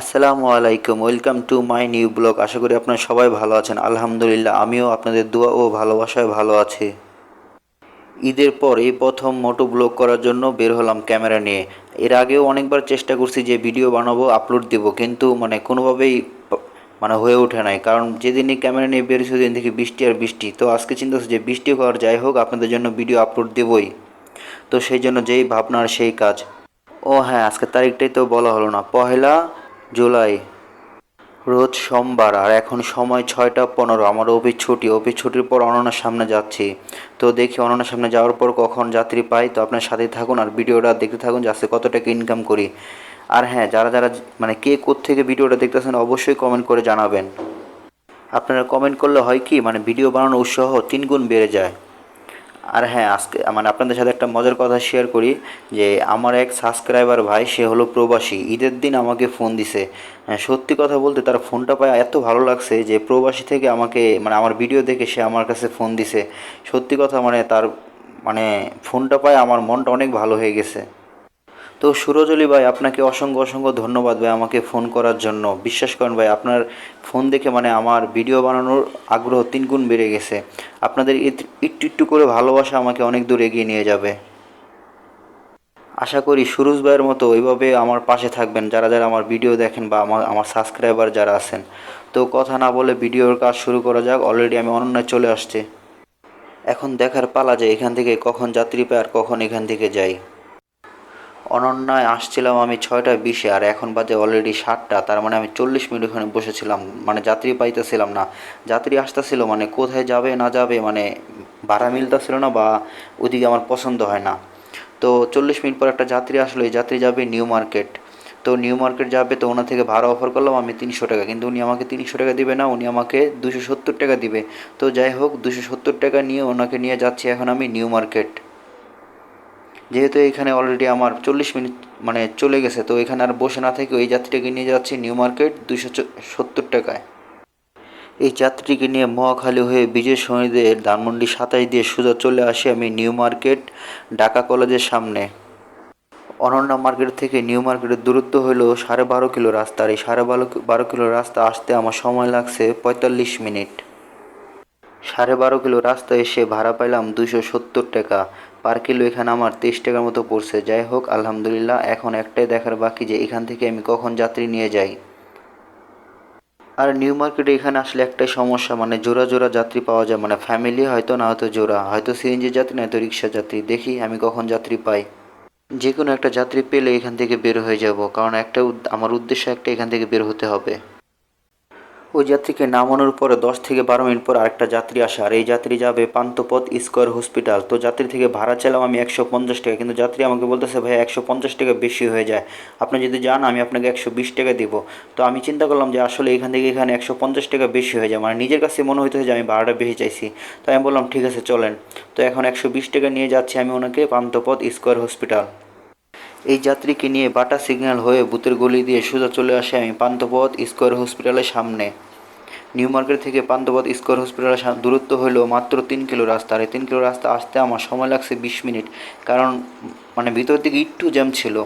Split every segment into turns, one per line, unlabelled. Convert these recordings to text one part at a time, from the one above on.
আসসালামু আলাইকুম, welcome to my new blog. আশা করি আপনারা সবাই ভালো আছেন। আলহামদুলিল্লাহ, আমিও আপনাদের দোয়া ও ভালোবাসায় ভালো আছি। ঈদের পর এই প্রথম মোটো ব্লগ করার জন্য বের হলাম ক্যামেরা নিয়ে। এর আগেও অনেকবার চেষ্টা করছি যে ভিডিও বানাবো, আপলোড দেব, কিন্তু মানে কোনোভাবেই মানে হয়ে ওঠে নাই। কারণ যেদিনই ক্যামেরা নিয়ে বেরিয়েছি সেদিন থেকে বৃষ্টি আর বৃষ্টি। তো আজকে চিন্তা করছি যে বৃষ্টি হওয়ার যাই হোক, আপনাদের জন্য ভিডিও আপলোড দেবই। তো সেই জন্য যেই ভাবনার সেই কাজ। ও হ্যাঁ আজকের তারিখটাই তো বলা হলো না। পহেলা জুলাই। রোজ সোমবার, আর এখন সময় ছয়টা পনেরো। আমার অফিস ছুটি, অফিস ছুটির পর অননার সামনে যাচ্ছি। তো দেখি অননার সামনে যাওয়ার পর কখন যাত্রী পাই। তো আপনার সাথে থাকুন আর ভিডিওটা দেখতে থাকুন যে আজকে কত টাকা ইনকাম করি। আর হ্যাঁ যারা যারা মানে কে থেকে ভিডিওটা দেখতেছেন অবশ্যই কমেন্ট করে জানাবেন। আপনারা কমেন্ট করলে হয় কি মানে ভিডিও বানানোর উৎসাহ তিন গুণ বেড়ে যায়। আর হ্যাঁ আজকে মানে আপনাদের সাথে একটা মজার কথা শেয়ার করি যে আমার এক সাবস্ক্রাইবার ভাই সে হলো প্রবাসী। ঈদের দিন আমাকে ফোন দিছে। হ্যাঁ, সত্যি কথা বলতে তার ফোনটা পায় এত ভালো লাগছে যে প্রবাসী থেকে আমাকে মানে আমার ভিডিও দেখে সে আমার কাছে ফোন দিছে। সত্যি কথা মানে তার মানে ফোনটা পায় আমার মনটা অনেক ভালো হয়ে গেছে। তো সুরজলি ভাই, আপনাকে অসংখ্য অসংখ্য ধন্যবাদ ভাই আমাকে ফোন করার জন্য। বিশ্বাস করেন ভাই, আপনার ফোন দেখে মানে আমার ভিডিও বানানোর আগ্রহ তিন গুণ বেড়ে গেছে। আপনাদের একটু একটু করে ভালোবাসা আমাকে অনেক দূর এগিয়ে নিয়ে যাবে। আশা করি সুরজ ভাইয়ের মতো ওইভাবে আমার পাশে থাকবেন, যারা যারা আমার ভিডিও দেখেন বা আমার আমার সাবস্ক্রাইবার যারা আছেন। তো কথা না বলে ভিডিওর কাজ শুরু করা যাক অলরেডি আমি অনন্যায় চলে আসছে। এখন দেখার পালা যে এখান থেকে কখন যাত্রী পাই আর কখন এখান থেকে যাই অনন্যায় আসছিলাম আমি ছয়টা বিশে, আর এখন বাজে অলরেডি সাতটা, তার মানে আমি চল্লিশ মিনিট ওখানে বসেছিলাম মানে যাত্রী পাইতেছিলাম না। যাত্রী আসতেছিল মানে কোথায় যাবে, না যাবে মানে ভাড়া মিলতেছিল না বা ওদিকে আমার পছন্দ হয় না। তো চল্লিশ মিনিট পর একটা যাত্রী আসলো, এই যাত্রী যাবে নিউ মার্কেট। তো নিউ মার্কেট যাবে, তো ওনার থেকে ভাড়া অফার করলাম আমি তিনশো টাকা, কিন্তু উনি আমাকে তিনশো টাকা দিবে না, উনি আমাকে দুশো সত্তর টাকা দিবে। তো যাই হোক, দুশো সত্তর টাকা নিয়ে ওনাকে নিয়ে যাচ্ছি এখন আমি নিউ মার্কেট। যেহেতু এখানে অলরেডি আমার চল্লিশ মিনিট মানে চলে গেছে, তো এখানে আর বসে না থেকে ওই যাত্রীটাকে নিয়ে যাচ্ছি নিউ মার্কেট দুশো সত্তর টাকায়। এই যাত্রীকে নিয়ে মহাখালী হয়ে বিজয় সৈনীদের ধানমন্ডি সাতাশ দিয়ে সোজা চলে আসি আমি নিউ মার্কেট ঢাকা কলেজের সামনে। অনন্যা মার্কেট থেকে নিউ মার্কেটের দূরত্ব হলো সাড়ে বারো কিলো রাস্তা, আর এই সাড়ে বারো বারো কিলো রাস্তা আসতে আমার সময় লাগছে পঁয়তাল্লিশ মিনিট। সাড়ে বারো কিলো রাস্তা এসে ভাড়া পাইলাম দুশো সত্তর টাকা। পার কিলো এখানে আমার তেইশ টাকার মতো পড়ছে। যাই হোক, আলহামদুলিল্লাহ, এখন একটাই দেখার বাকি যে এখান থেকে আমি কখন যাত্রী নিয়ে যাই। আর নিউ মার্কেটে এখানে আসলে একটাই সমস্যা মানে জোড়া জোড়া যাত্রী পাওয়া যায় মানে ফ্যামিলি হয়তো না হয়তো জোড়া, হয়তো সিএনজি যাত্রী নয়তো রিক্সা যাত্রী। দেখি আমি কখন যাত্রী পাই। যে কোনো একটা যাত্রী পেলে এখান থেকে বের হয়ে যাব, কারণ একটা আমার উদ্দেশ্য একটা এখান থেকে বের হতে হবে। ওই যাত্রীকে নামানোর পরে দশ থেকে বারো মিনিট পর আরেকটা যাত্রী আসে, আর এই যাত্রী যাবে পান্থপথ স্কোয়ার হসপিটাল। তো যাত্রী থেকে ভাড়া চাইলাম আমি একশো পঞ্চাশ টাকা, কিন্তু যাত্রী আমাকে বলতেছে ভাই একশো পঞ্চাশ টাকা বেশি হয়ে যায়। আপনি যদি যান, আমি আপনাকে একশো বিশ টাকা দিব। তো আমি চিন্তা করলাম যে আসলে এখান থেকে এখানে একশো পঞ্চাশ টাকা বেশি হয়ে যায়। মানে নিজের কাছে মনে হইতেছে যে আমি ভাড়াটা বেশি চাইছি। তো আমি বললাম, ঠিক আছে, চলেন। তো এখন একশো বিশ টাকা নিয়ে যাচ্ছি আমি ওনাকে পান্থপথ স্কোয়ার হসপিটাল। এই যাত্রীকে নিয়ে বাটা সিগন্যাল হয়ে বুতের গলি দিয়ে সোজা চলে আসে আমি পান্থপথ স্কোয়ার হসপিটালের সামনে। নিউ মার্কেট থেকে পান্তপথ স্কোয়ার হসপিটালের দূরত্ব হলো মাত্র তিন কিলো রাস্তা। আর এই তিন কিলো রাস্তা আসতে আমার সময় লাগছে বিশ মিনিট, কারণ মানে ভিতর দিকে একটু জ্যাম ছিল।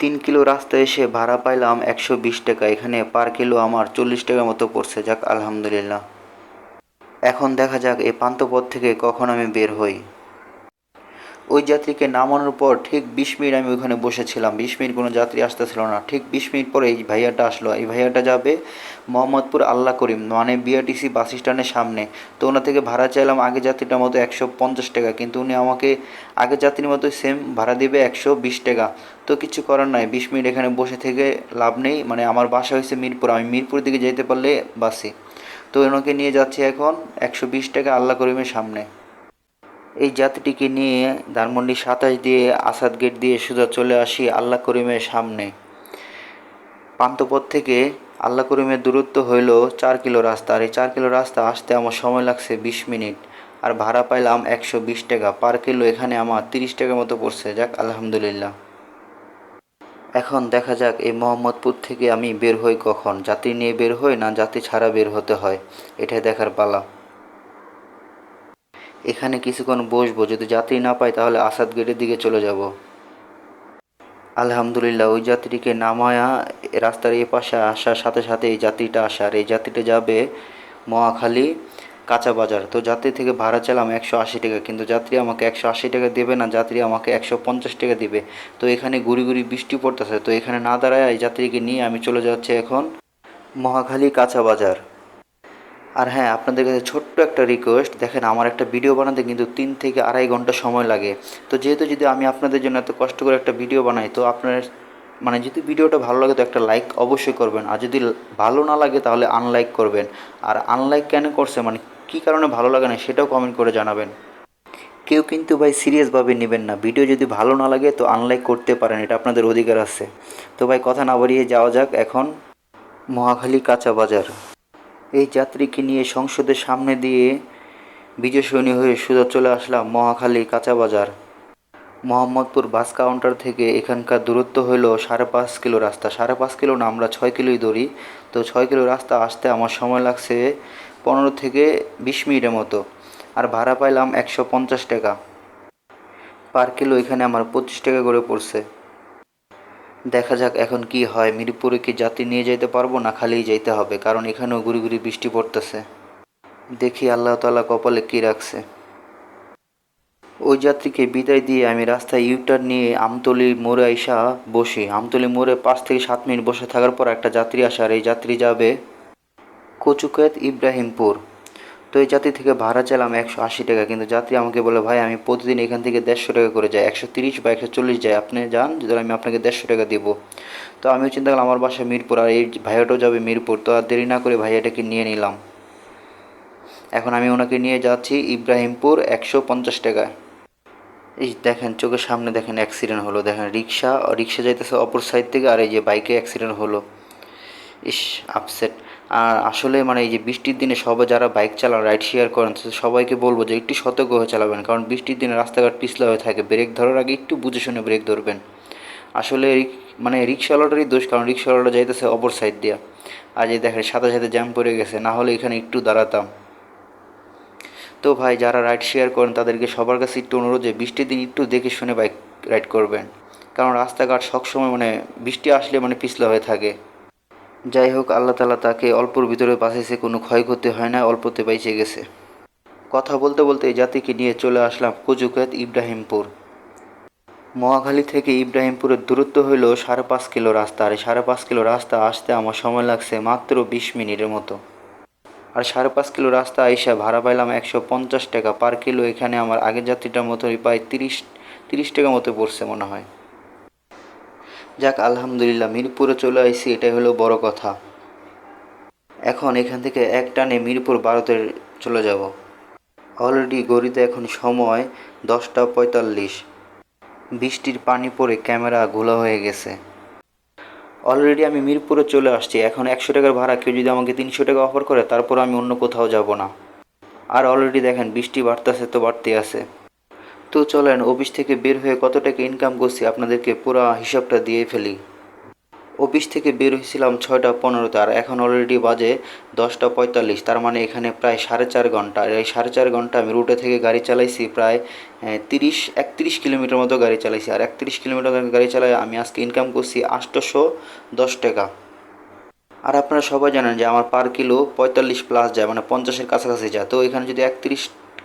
তিন কিলো রাস্তা এসে ভাড়া পাইলাম একশো বিশ টাকা। এখানে পার কিলো আমার চল্লিশ টাকার মতো পড়ছে, যাক আলহামদুলিল্লাহ। এখন দেখা যাক এই পান্তপথ থেকে কখন আমি বের হই। ওই যাত্রীকে নামানোর পর ঠিক বিশ মিনিট আমি ওখানে বসেছিলাম। বিশ মিনিট কোনো যাত্রী আসতেছিল না। ঠিক বিশ মিনিট পরে এই ভাইয়াটা আসলো। এই ভাইয়াটা যাবে মোহাম্মদপুর আল্লাহ করিম মানে বিআরটিসি বাস স্ট্যান্ডের সামনে। তো ওনার থেকে ভাড়া চাইলাম আগে যাত্রীটার মতো একশো পঞ্চাশ টাকা, কিন্তু উনি আমাকে আগে যাত্রীর মতো সেম ভাড়া দেবে একশো বিশ টাকা। তো কিছু করার নাই। বিশ মিনিট এখানে বসে থেকে লাভ নেই। মানে আমার বাসা হয়েছে মিরপুর। আমি মিরপুর দিকে যেতে পারলে বাসে। তো ওনাকে নিয়ে যাচ্ছি এখন একশো বিশ টাকা আল্লাহ করিমের সামনে। এই যাত্রীটিকে নিয়ে ধানমন্ডি সাতাশ দিয়ে, আসাদ গেট দিয়ে সোজা চলে আসি আল্লাহ করিমের সামনে। পান্থপথ থেকে আল্লাহ করিমের দূরত্ব হইল চার কিলো রাস্তা, আর এই চার কিলো রাস্তা আসতে আমার সময় লাগছে বিশ মিনিট। আর ভাড়া পাইলাম একশো বিশ টাকা, পার কিলো এখানে আমার তিরিশ টাকার মতো পড়ছে, যাক আলহামদুলিল্লাহ। এখন দেখা যাক এই মোহাম্মদপুর থেকে আমি বের হই কখন যাত্রী নিয়ে বের হই না যাত্রী ছাড়া বের হতে হয়, এটাই দেখার পালা। এখানে কিছুক্ষণ বসবো, যদি যাত্রী না পাই তাহলে আসাদ গেটের দিকে চলে যাব। আলহামদুলিল্লাহ, ওই যাত্রীকে নামায়া রাস্তার এই পাশে আসার সাথে সাথে এই যাত্রীটা আসে আর এই যাত্রীটা যাবে মহাখালী কাঁচা বাজার। তো যাত্রী থেকে ভাড়া চালাম একশো আশি টাকা, কিন্তু যাত্রী আমাকে একশো আশি টাকা দেবে না, যাত্রী আমাকে একশো পঞ্চাশ টাকা দেবে। তো এখানে গুড়ি গুড়ি বৃষ্টি পড়তেছে, তো এখানে না দাঁড়ায় এই যাত্রীকে নিয়ে আমি চলে যাচ্ছি এখন মহাখালী কাঁচা বাজার। আর হ্যাঁ আপনাদের কাছে ছোট্ট একটা রিকোয়েস্ট দেখেন আমার একটা ভিডিও বানাতে কিন্তু তিন থেকে আড়াই ঘণ্টা সময় লাগে। তো যেহেতু যদি আমি আপনাদের জন্য এত কষ্ট করে একটা ভিডিও বানাই, তো আপনার মানে যদি ভিডিওটা ভালো লাগে, তো একটা লাইক অবশ্যই করবেন। আর যদি ভালো না লাগে, তাহলে আনলাইক করবেন। আর আনলাইক কেন করছে মানে কী কারণে ভালো লাগে না, সেটাও কমেন্ট করে জানাবেন। কেউ কিন্তু ভাই সিরিয়াসভাবে নেবেন না। ভিডিও যদি ভালো না লাগে, তো আনলাইক করতে পারেন, এটা আপনাদের অধিকার আছে। তো ভাই, কথা না বাড়িয়ে যাওয়া যাক এখন। মহাখালী কাঁচা বাজার। এই যাত্রীকে নিয়ে সংসদের সামনে দিয়ে বিজয় সৈনী হয়ে সোজা চলে আসলাম মহাখালী কাঁচা বাজার। মোহাম্মদপুর বাস কাউন্টার থেকে এখানকার দূরত্ব হলো সাড়ে পাঁচ কিলো রাস্তা। সাড়ে পাঁচ কিলো না, আমরা ছয় কিলোই ধরি তো ছয় কিলো রাস্তা আসতে আমার সময় লাগছে পনেরো থেকে বিশ মিনিটের মতো। আর ভাড়া পাইলাম একশো পঞ্চাশ টাকা। পার কিলো এখানে আমার পঁচিশ টাকা করে পড়ছে। দেখা যাক এখন কি হয়। মিরপুরে কি যাত্রী নিয়ে যেতে পারব না খালিই যেতে হবে? কারণ এখানেও গুড়ি গুড়ি বৃষ্টি পড়তেছে। দেখি আল্লাহ তালা কপালে কি রাখছে। ওই যাত্রীকে বিদায় দিয়ে আমি রাস্তায় ইউটার নিয়ে আমতলি মোড়ে আইসা বসি। আমতলি মোড়ে পাঁচ থেকে সাত মিনিট বসে থাকার পর একটা যাত্রী আসে, আর এই যাত্রী যাবে কচুকেত ইব্রাহিমপুর। তো এই যাত্রী থেকে ভাড়া চাইলাম একশো আশি টাকা। কিন্তু যাত্রী আমাকে বলে, ভাই, আমি প্রতিদিন এখান থেকে দেড়শো টাকা করে যাই। একশো তিরিশ বা একশো চল্লিশ যাই। আপনি যান, যদি আমি আপনাকে দেড়শো টাকা দেবো। তো আমিও চিন্তা করলাম, আমার বাসা মিরপুর। আর এই ভাইয়াটাও যাবে মিরপুর। তো আর দেরি না করে ভাইয়াটাকে নিয়ে নিলাম। এখন আমি ওনাকে নিয়ে যাচ্ছি ইব্রাহিমপুর একশো পঞ্চাশ টাকা এই দেখেন, চোখের সামনে দেখেন অ্যাক্সিডেন্ট হলো। দেখেন, রিক্সা রিক্সা যাইতেছে অপর সাইড থেকে, আর এই যে বাইকে অ্যাক্সিডেন্ট হলো। ইস আপসেট আর আসলে মানে এই যে বৃষ্টির দিনে সবাই যারা বাইক চালান রাইড শেয়ার করেন সবাইকে বলব যে একটু সতর্ক হয়ে চালাবেন। কারণ বৃষ্টির দিনে রাস্তাঘাট পিছলা হয়ে থাকে ব্রেক ধরার আগে একটু বুঝে শুনে ব্রেক ধরবেন। আসলে মানে রিক্সাওয়ালাটারই দোষ, কারণ রিক্সাওয়ালাটা যাইতেছে অপর সাইড দিয়া। আর এই দেখেন, সাথে সাথে জ্যাম পড়ে গেছে, না হলে এখানে একটু দাঁড়াতাম। তো ভাই, যারা রাইড শেয়ার করেন, তাদেরকে সবার কাছে একটু অনুরোধ যে বৃষ্টির দিন একটু দেখে শুনে বাইক রাইড করবেন। কারণ রাস্তাঘাট সবসময় মানে বৃষ্টি আসলে মানে পিছলা হয়ে থাকে। যাই হোক, আল্লাহ তালা তাকে অল্পর ভিতরে বাঁচাইছে কোনো ক্ষয়ক্ষতি হয় না, অল্পতে বাইচে গেছে। কথা বলতে বলতে জাতিকে নিয়ে চলে আসলাম কুজুকাত ইব্রাহিমপুর। মহাখালী থেকে ইব্রাহিমপুরের দূরত্ব হইল সাড়ে পাঁচ কিলো রাস্তা, আর সাড়ে পাঁচ কিলো রাস্তা আসতে আমার সময় লাগছে মাত্র বিশ মিনিটের মতো। আর সাড়ে পাঁচ কিলো রাস্তা আইসা ভাড়া পাইলাম একশো পঞ্চাশ টাকা, পার কিলো এখানে আমার আগের যাত্রীটার মতোই প্রায় তিরিশ তিরিশ টাকা মতো পড়ছে মনে হয়। যাক, আলহামদুলিল্লাহ, মিরপুরে চলে আসছি, এটাই হলো বড় কথা। এখন এখান থেকে এক টানে মিরপুর বারোতে চলে যাব। অলরেডি গড়িতে এখন সময় দশটা পঁয়তাল্লিশ। বৃষ্টির পানি পড়ে ক্যামেরা ঘোলা হয়ে গেছে। অলরেডি আমি মিরপুরে চলে আসছি, এখন একশো টাকার ভাড়া, কেউ যদি আমাকে তিনশো টাকা অফার করে, তারপর আমি অন্য কোথাও যাব না। আর অলরেডি দেখেন, বৃষ্টি বাড়তেছে তো বাড়তে আছে। তো চলেন, অফিস থেকে বের হয়ে কত টাকা ইনকাম করছি আপনাদেরকে পুরো হিসাবটা দিয়ে ফেলি। অফিস থেকে বের হয়েছিলাম ছয়টা পনেরোতে আর এখন অলরেডি বাজে দশটা পঁয়তাল্লিশ। তার মানে এখানে প্রায় সাড়ে চার ঘণ্টা। এই সাড়ে চার ঘণ্টা আমি রুটে থেকে গাড়ি চালাইছি প্রায় তিরিশ, একত্রিশ কিলোমিটার মতো গাড়ি চালাইছি। আর একত্রিশ কিলোমিটার গাড়ি চালাই আমি আজকে ইনকাম করছি আটশোশো দশ টাকা। আর আপনারা সবাই জানেন যে আমার পার কিলো পঁয়তাল্লিশ প্লাস যায় মানে পঞ্চাশের কাছাকাছি যায়। তো এখানে যদি একত্রিশ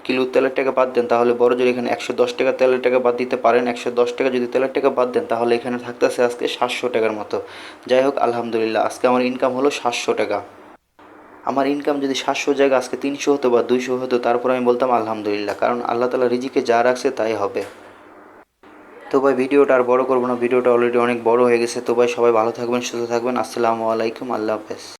কিলো তেলের টাকা বাদ দেন, তাহলে বড় জোর এখানে একশো দশ টাকা তেলের টাকা বাদ দিতে পারেন। একশো দশ টাকা যদি তেলের টাকা বাদ দেন, তাহলে এখানে থাকতেছে আজকে সাতশো টাকার মতো। যাই হোক, আলহামদুলিল্লাহ, আজকে আমার ইনকাম হলো সাতশো টাকা। আমার ইনকাম যদি সাতশো জায়গা, আজকে তিনশো হতো বা দুইশো হতো, তারপর আমি বলতাম আলহামদুলিল্লাহ, কারণ আল্লাহ তালা রিজিকে যা রাখছে তাই হবে। তো ভাই, ভিডিওটা আর বড় করব না, ভিডিওটা অলরেডি অনেক বড় হয়ে গেছে। তো ভাই, সবাই ভালো থাকবেন, সুস্থ থাকবেন। আসসালামু আলাইকুম, আল্লাহ হাফেজ।